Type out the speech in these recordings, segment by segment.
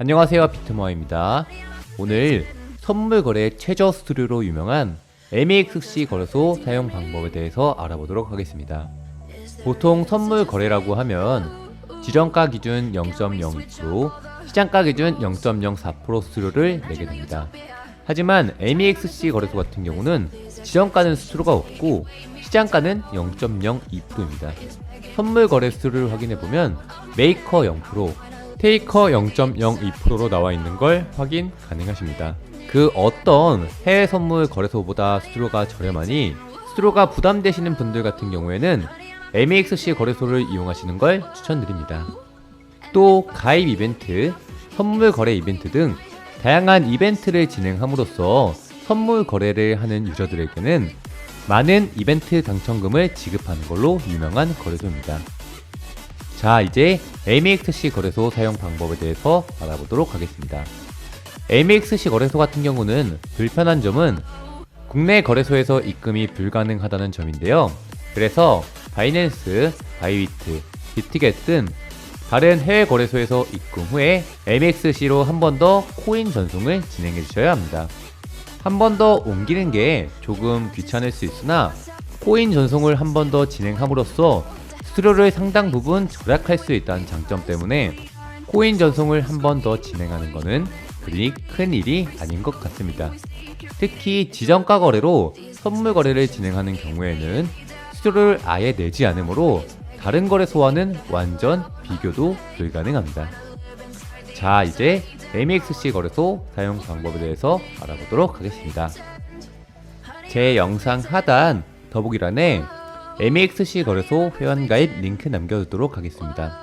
안녕하세요 비트모아입니다. 오늘 선물 거래 최저 수수료로 유명한 MEXC 거래소 사용 방법에 대해서 알아보도록 하겠습니다. 보통 선물 거래라고 하면 지정가 기준 0.02%, 시장가 기준 0.04% 수수료를 내게 됩니다. 하지만 MEXC 거래소 같은 경우는 지정가는 수수료가 없고 시장가는 0.02%입니다. 선물 거래 수수료를 확인해 보면 메이커 0%, 테이커 0.02%로 나와 있는 걸 확인 가능하십니다. 그 어떤 해외 선물 거래소보다 수수료가 저렴하니 수수료가 부담되시는 분들 같은 경우에는 MEXC 거래소를 이용하시는 걸 추천드립니다. 또 가입 이벤트, 선물 거래 이벤트 등 다양한 이벤트를 진행함으로써 선물 거래를 하는 유저들에게는 많은 이벤트 당첨금을 지급하는 걸로 유명한 거래소입니다. 자, 이제 MEXC 거래소 사용 방법에 대해서 알아보도록 하겠습니다. MEXC 거래소 같은 경우는 불편한 점은 국내 거래소에서 입금이 불가능하다는 점인데요. 그래서 바이낸스, 바이비트, 비트겟 등 다른 해외 거래소에서 입금 후에 MXC로 한 번 더 코인 전송을 진행해 주셔야 합니다. 한 번 더 옮기는 게 조금 귀찮을 수 있으나 코인 전송을 한 번 더 진행함으로써 수수료를 상당 부분 절약할 수 있다는 장점 때문에 코인 전송을 한 번 더 진행하는 것은 그리 큰 일이 아닌 것 같습니다. 특히 지정가 거래로 선물 거래를 진행하는 경우에는 수수료를 아예 내지 않으므로 다른 거래소와는 완전 비교도 불가능합니다. 자, 이제 MEXC 거래소 사용 방법에 대해서 알아보도록 하겠습니다. 제 영상 하단 더보기란에 MEXC 거래소 회원가입 링크 남겨두도록 하겠습니다.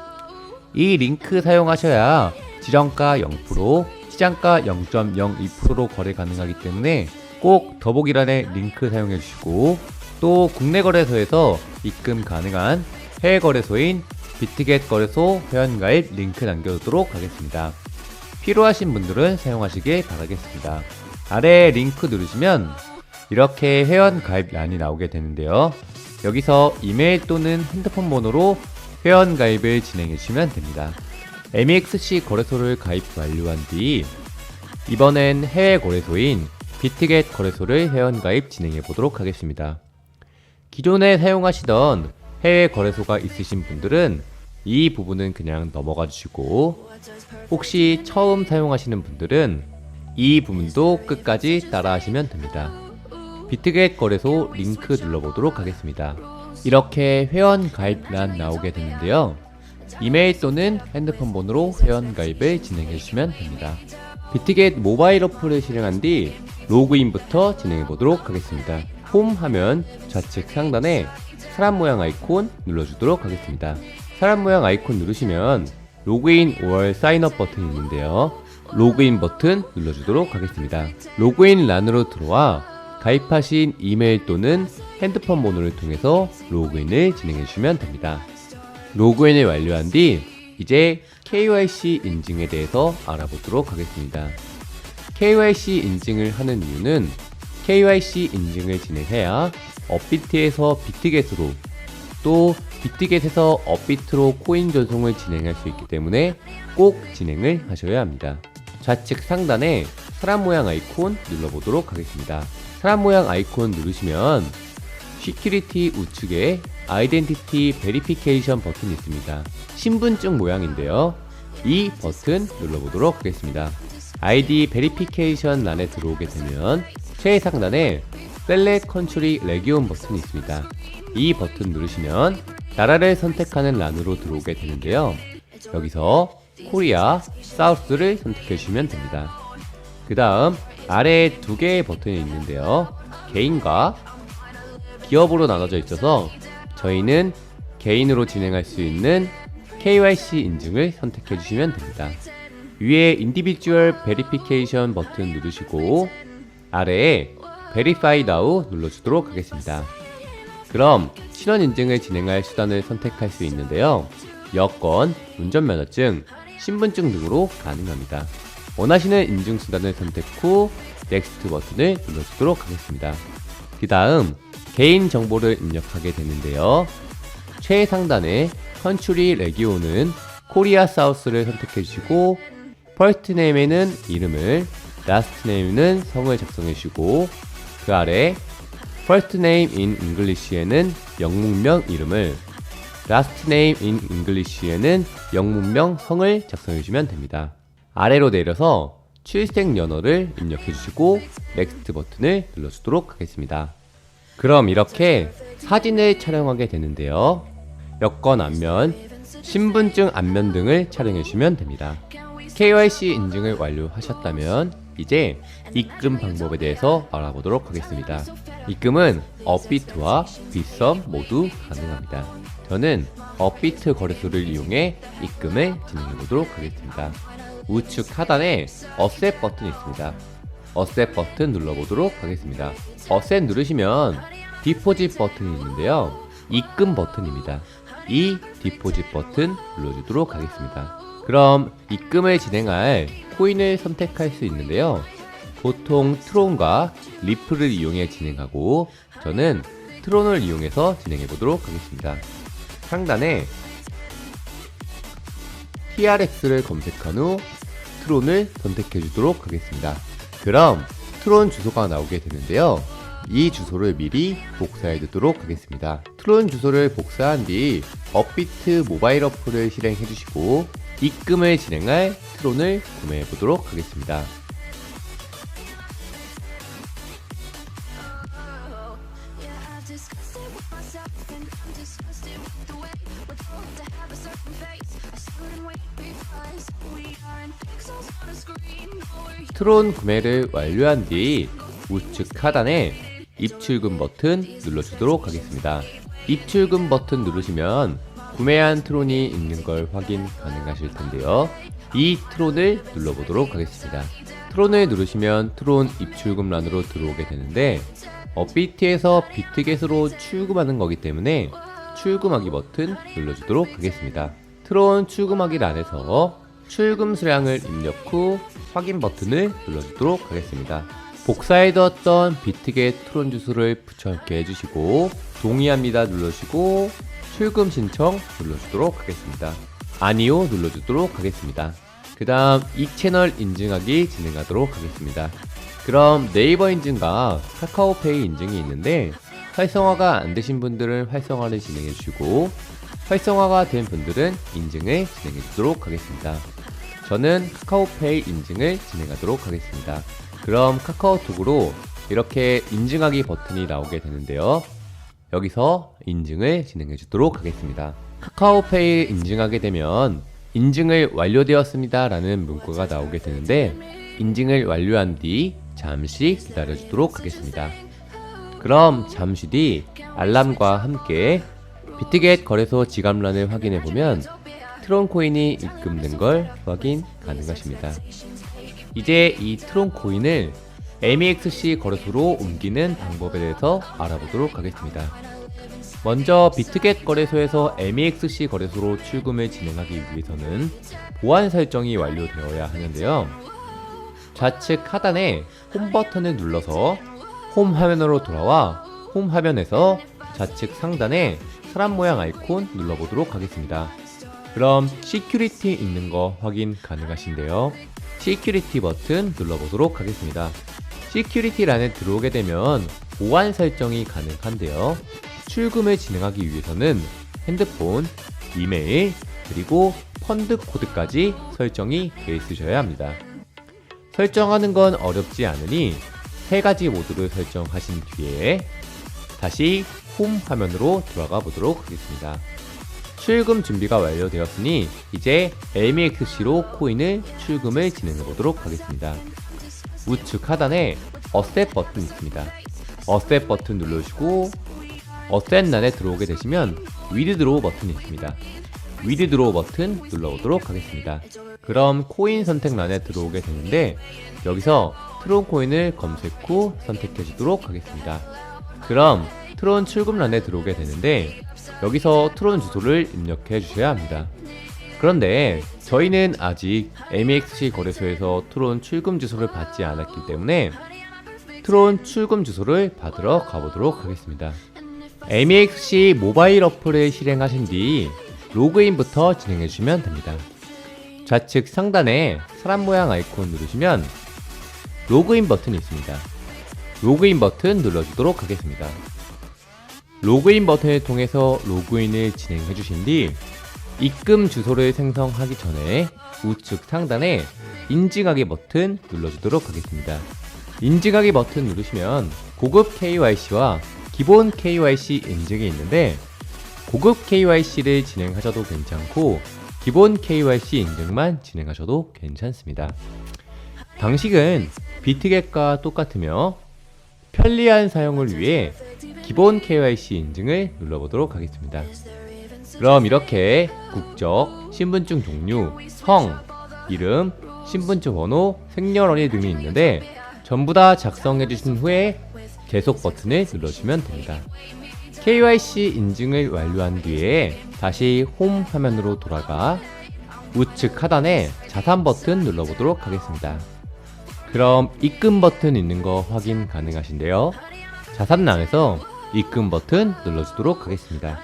이 링크 사용하셔야 지정가 0%, 시장가 0.02%로 거래 가능하기 때문에 꼭 더보기란에 링크 사용해 주시고 또 국내 거래소에서 입금 가능한 해외 거래소인 비트겟 거래소 회원가입 링크 남겨두도록 하겠습니다. 필요하신 분들은 사용하시길 바라겠습니다. 아래 링크 누르시면 이렇게 회원 가입란이 나오게 되는데요. 여기서 이메일 또는 핸드폰 번호로 회원 가입을 진행해 주시면 됩니다. MEXC 거래소를 가입 완료한 뒤 이번엔 해외 거래소인 비트겟 거래소를 회원 가입 진행해 보도록 하겠습니다. 기존에 사용하시던 해외 거래소가 있으신 분들은 이 부분은 그냥 넘어가 주시고 혹시 처음 사용하시는 분들은 이 부분도 끝까지 따라 하시면 됩니다. 비트겟 거래소 링크 눌러보도록 하겠습니다. 이렇게 회원 가입란 나오게 되는데요. 이메일 또는 핸드폰 번호로 회원 가입을 진행해 주시면 됩니다. 비트겟 모바일 어플을 실행한 뒤 로그인부터 진행해 보도록 하겠습니다. 홈 하면 좌측 상단에 사람 모양 아이콘 눌러주도록 하겠습니다. 사람 모양 아이콘 누르시면 로그인 5월 사인업 버튼이 있는데요. 로그인 버튼 눌러주도록 하겠습니다. 로그인 란으로 들어와 가입하신 이메일 또는 핸드폰 번호를 통해서 로그인을 진행해 주시면 됩니다. 로그인을 완료한 뒤 이제 KYC 인증에 대해서 알아보도록 하겠습니다. KYC 인증을 하는 이유는 KYC 인증을 진행해야 업비트에서 비트겟으로 또 비트겟에서 업비트로 코인 전송을 진행할 수 있기 때문에 꼭 진행을 하셔야 합니다. 좌측 상단에 사람 모양 아이콘 눌러보도록 하겠습니다. 사람 모양 아이콘 누르시면 시큐리티 우측에 아이덴티티 베리피케이션 버튼이 있습니다. 신분증 모양인데요. 이 버튼 눌러보도록 하겠습니다. 아이디 베리피케이션 란에 들어오게 되면 최상단에 셀렉 컨트리 레기온 버튼이 있습니다. 이 버튼 누르시면 나라를 선택하는 란으로 들어오게 되는데요. 여기서 코리아, 사우스를 선택해 주시면 됩니다. 그 다음 아래에 두 개의 버튼이 있는데요. 개인과 기업으로 나눠져 있어서 저희는 개인으로 진행할 수 있는 KYC 인증을 선택해 주시면 됩니다. 위에 인디비주얼 베리피케이션 버튼 누르시고 아래에 Verify Now 눌러주도록 하겠습니다. 그럼 신원 인증을 진행할 수단을 선택할 수 있는데요. 여권, 운전면허증, 신분증 등으로 가능합니다. 원하시는 인증 수단을 선택 후 넥스트 버튼을 눌러주도록 하겠습니다. 그 다음 개인 정보를 입력하게 되는데요. 최상단에 컨츄리 레기오는 코리아 사우스를 선택해 주시고 first name에는 이름을, last name는 성을 작성해 주시고 그 아래 first name in English에는 영문명 이름을, last name in English에는 영문명 성을 작성해 주시면 됩니다. 아래로 내려서 출생 연어를 입력해 주시고 넥스트 버튼을 눌러주도록 하겠습니다. 그럼 이렇게 사진을 촬영하게 되는데요. 여권 앞면, 신분증 앞면 등을 촬영해 주시면 됩니다. KYC 인증을 완료하셨다면 이제 입금 방법에 대해서 알아보도록 하겠습니다. 입금은 업비트와 빗썸 모두 가능합니다. 저는 업비트 거래소를 이용해 입금을 진행해 보도록 하겠습니다. 우측 하단에 어셋 버튼이 있습니다. 어셋 버튼 눌러보도록 하겠습니다. 어셋 누르시면 디포짓 버튼이 있는데요. 입금 버튼입니다. 이 디포짓 버튼 눌러주도록 하겠습니다. 그럼 입금을 진행할 코인을 선택할 수 있는데요. 보통 트론과 리플을 이용해 진행하고 저는 트론을 이용해서 진행해 보도록 하겠습니다. 상단에 TRX를 검색한 후 트론을 선택해 주도록 하겠습니다. 그럼 트론 주소가 나오게 되는데요. 이 주소를 미리 복사해 두도록 하겠습니다. 트론 주소를 복사한 뒤 업비트 모바일 어플을 실행해 주시고 입금을 진행할 트론을 구매해 보도록 하겠습니다. 트론 구매를 완료한 뒤 우측 하단에 입출금 버튼 눌러주도록 하겠습니다. 입출금 버튼 누르시면 구매한 트론이 있는 걸 확인 가능하실 텐데요. 이 트론을 눌러보도록 하겠습니다. 트론을 누르시면 트론 입출금란으로 들어오게 되는데 업비트에서 비트겟으로 출금하는 거기 때문에 출금하기 버튼 눌러주도록 하겠습니다. 트론 출금하기 란에서 출금 수량을 입력 후 확인 버튼을 눌러주도록 하겠습니다. 복사해두었던 비트겟 트론 주소를 붙여넣기 해주시고 동의합니다 눌러주시고 출금 신청 눌러주도록 하겠습니다. 아니요 눌러주도록 하겠습니다. 그 다음 이 채널 인증하기 진행하도록 하겠습니다. 그럼 네이버 인증과 카카오페이 인증이 있는데 활성화가 안 되신 분들은 활성화를 진행해 주시고 활성화가 된 분들은 인증을 진행해 주도록 하겠습니다. 저는 카카오페이 인증을 진행하도록 하겠습니다. 그럼 카카오톡으로 이렇게 인증하기 버튼이 나오게 되는데요. 여기서 인증을 진행해 주도록 하겠습니다. 카카오페이 인증하게 되면 인증을 완료되었습니다 라는 문구가 나오게 되는데 인증을 완료한 뒤 잠시 기다려 주도록 하겠습니다. 그럼 잠시 뒤 알람과 함께 비트겟 거래소 지갑란을 확인해 보면 트론 코인이 입금된 걸 확인 가능하십니다. 이제 이 트론 코인을 MEXC 거래소로 옮기는 방법에 대해서 알아보도록 하겠습니다. 먼저 비트겟 거래소에서 MEXC 거래소로 출금을 진행하기 위해서는 보안 설정이 완료되어야 하는데요. 좌측 하단에 홈 버튼을 눌러서 홈 화면으로 돌아와 홈 화면에서 좌측 상단에 사람 모양 아이콘 눌러보도록 하겠습니다. 그럼 시큐리티 있는 거 확인 가능하신데요. 시큐리티 버튼 눌러보도록 하겠습니다. 시큐리티란에 들어오게 되면 보안 설정이 가능한데요. 출금을 진행하기 위해서는 핸드폰, 이메일, 그리고 펀드 코드까지 설정이 되어 있으셔야 합니다. 설정하는 건 어렵지 않으니 세 가지 모드를 설정하신 뒤에 다시 홈 화면으로 돌아가 보도록 하겠습니다. 출금 준비가 완료되었으니 이제 MEXC로 코인을 출금을 진행해 보도록 하겠습니다. 우측 하단에 어셋 버튼 있습니다. 어셋 버튼 눌러주시고 어셋 란에 들어오게 되시면 위드드로우 버튼이 있습니다. 위드드로우 버튼 눌러보도록 하겠습니다. 그럼 코인 선택란에 들어오게 되는데 여기서 트론 코인을 검색 후 선택해 주도록 하겠습니다. 그럼 트론 출금란에 들어오게 되는데 여기서 트론 주소를 입력해 주셔야 합니다. 그런데 저희는 아직 MEXC 거래소에서 트론 출금 주소를 받지 않았기 때문에 트론 출금 주소를 받으러 가보도록 하겠습니다. MEXC 모바일 어플을 실행하신 뒤 로그인부터 진행해 주시면 됩니다. 좌측 상단에 사람 모양 아이콘 누르시면 로그인 버튼이 있습니다. 로그인 버튼 눌러주도록 하겠습니다. 로그인 버튼을 통해서 로그인을 진행해 주신 뒤 입금 주소를 생성하기 전에 우측 상단에 인증하기 버튼 눌러주도록 하겠습니다. 인증하기 버튼 누르시면 고급 KYC와 기본 KYC 인증이 있는데 고급 KYC를 진행하셔도 괜찮고 기본 KYC 인증만 진행하셔도 괜찮습니다. 방식은 비트겟과 똑같으며 편리한 사용을 위해 기본 KYC 인증을 눌러보도록 하겠습니다. 그럼 이렇게 국적, 신분증 종류, 성, 이름, 신분증 번호, 생년월일 등이 있는데 전부 다 작성해 주신 후에 계속 버튼을 눌러주면 됩니다. KYC 인증을 완료한 뒤에 다시 홈 화면으로 돌아가 우측 하단에 자산 버튼 눌러보도록 하겠습니다. 그럼 입금 버튼 있는 거 확인 가능하신데요. 자산란에서 입금 버튼 눌러주도록 하겠습니다.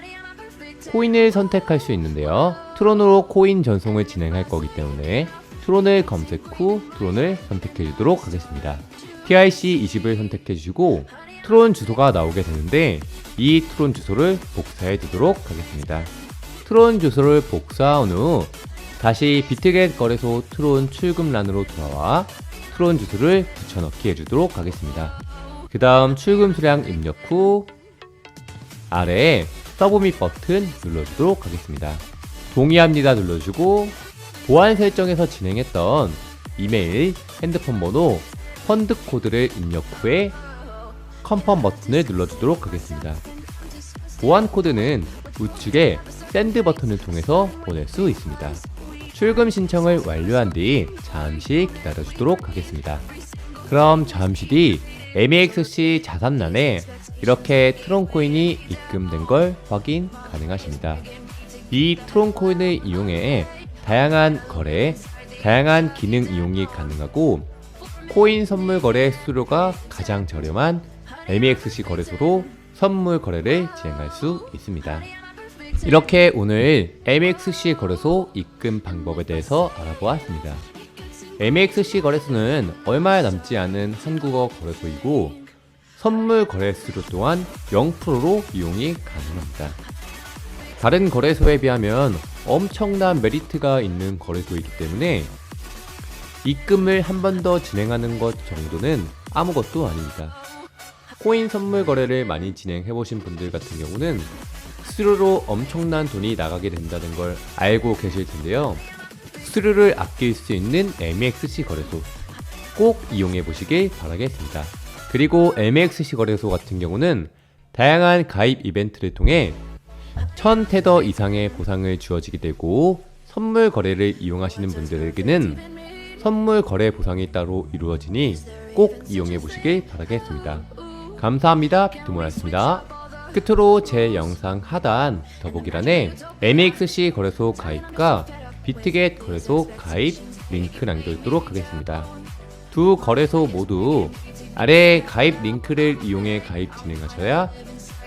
코인을 선택할 수 있는데요. 트론으로 코인 전송을 진행할 거기 때문에 트론을 검색 후 트론을 선택해 주도록 하겠습니다. TIC20을 선택해 주시고 트론 주소가 나오게 되는데 이 트론 주소를 복사해 두도록 하겠습니다. 트론 주소를 복사한 후 다시 비트겟 거래소 트론 출금란으로 돌아와 트론 주소를 붙여넣기 해주도록 하겠습니다. 그 다음 출금 수량 입력 후 아래에 서브밋 버튼 눌러주도록 하겠습니다. 동의합니다 눌러주고 보안 설정에서 진행했던 이메일, 핸드폰 번호, 펀드 코드를 입력 후에 컨펌 버튼을 눌러주도록 하겠습니다. 보안 코드는 우측에 샌드 버튼을 통해서 보낼 수 있습니다. 출금 신청을 완료한 뒤 잠시 기다려주도록 하겠습니다. 그럼 잠시 뒤 MEXC 자산란에 이렇게 트론코인이 입금된 걸 확인 가능하십니다. 이 트론코인을 이용해 다양한 거래, 다양한 기능 이용이 가능하고 코인 선물 거래 수수료가 가장 저렴한 MEXC 거래소로 선물 거래를 진행할 수 있습니다. 이렇게 오늘 MXC 거래소 입금 방법에 대해서 알아보았습니다. MXC 거래소는 얼마 남지 않은 한국어 거래소이고 선물 거래 수수료 또한 0%로 이용이 가능합니다. 다른 거래소에 비하면 엄청난 메리트가 있는 거래소이기 때문에 입금을 한 번 더 진행하는 것 정도는 아무것도 아닙니다. 코인 선물 거래를 많이 진행해 보신 분들 같은 경우는 수수료로 엄청난 돈이 나가게 된다는 걸 알고 계실 텐데요. 수수료를 아낄 수 있는 MXC 거래소 꼭 이용해 보시길 바라겠습니다. 그리고 MXC 거래소 같은 경우는 다양한 가입 이벤트를 통해 1000테더 이상의 보상을 주어지게 되고 선물 거래를 이용하시는 분들에게는 선물 거래 보상이 따로 이루어지니 꼭 이용해 보시길 바라겠습니다. 감사합니다. 비트모였습니다. 끝으로 제 영상 하단 더보기란에 MXC 거래소 가입과 비트겟 거래소 가입 링크 남겨두도록 하겠습니다. 두 거래소 모두 아래 가입 링크를 이용해 가입 진행하셔야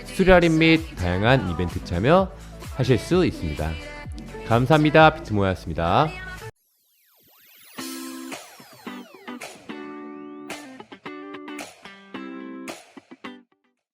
수수료 할인 및 다양한 이벤트 참여 하실 수 있습니다. 감사합니다. 비트모였습니다.